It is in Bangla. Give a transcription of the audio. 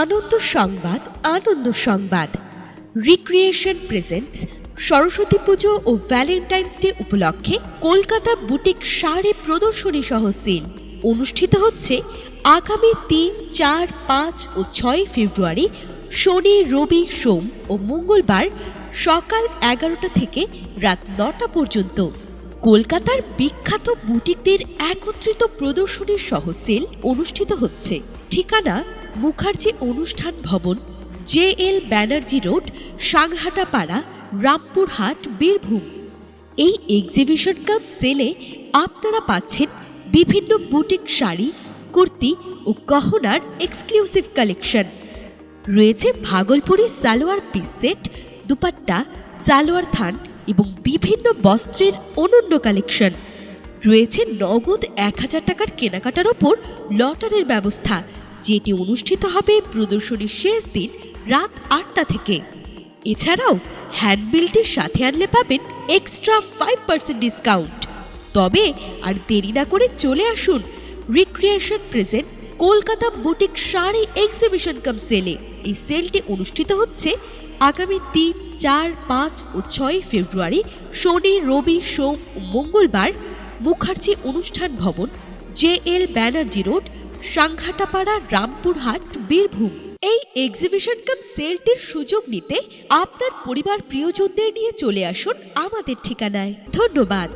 আনন্দ সংবাদ আনন্দ সংবাদ। রিক্রিয়েশন প্রেজেন্টস সরস্বতী পুজো ও ভ্যালেন্টাইন্স ডে উপলক্ষে কলকাতা বুটিক শাড়ি প্রদর্শনী সহ সিল অনুষ্ঠিত হচ্ছে আগামী তিন, চার, পাঁচ ও ছয় ফেব্রুয়ারি শনি, রবি, সোম ও মঙ্গলবার সকাল এগারোটা থেকে রাত নটা পর্যন্ত। কলকাতার বিখ্যাত বুটিকদের একত্রিত প্রদর্শনীর সহ সেল অনুষ্ঠিত হচ্ছে। ঠিকানা Mukherjee Anushthan Bhavan, J L Banerjee road, Sanghatapara, Rampurhat, Birbhum. এই এক্সিবিশন কাম সেলে আপনারা পাচ্ছেন বিভিন্ন বুটিক শাড়ি, কুর্তি ও গহনার এক্সক্লুসিভ কালেকশন রয়েছে ভাগলপুরি সালোয়ার পিস সেট দুপাট্টা, সালোয়ার থান এবং বিভিন্ন বস্ত্রের অনন্য কালেকশন রয়েছে নগদ এক হাজার টাকার কেনাকাটার ওপর লটারির ব্যবস্থা। যেটি অনুষ্ঠিত হবে প্রদর্শনীর শেষ দিন রাত আটটা থেকে। এছাড়াও হ্যান্ডবিলটির সাথে আনলে পাবেন এক্সট্রা ফাইভ পার্সেন্ট ডিসকাউন্ট তবে আর দেরি না করে চলে আসুন recreation presents Kolkata boutique sari exhibition cum সেলে এই সেলটি অনুষ্ঠিত হচ্ছে আগামী তিন, চার, পাঁচ ও ছয় ফেব্রুয়ারি শনি, রবি, সোম ও মঙ্গলবার Mukherjee Anushthan Bhavan J L Banerjee road Sanghatapara Rampurhat, Birbhum. এই এক্সিবিশন কাম সেলটির সুযোগ নিতে আপনার পরিবার প্রিয়জনদের নিয়ে চলে আসুন আমাদের ঠিকানায়। ধন্যবাদ।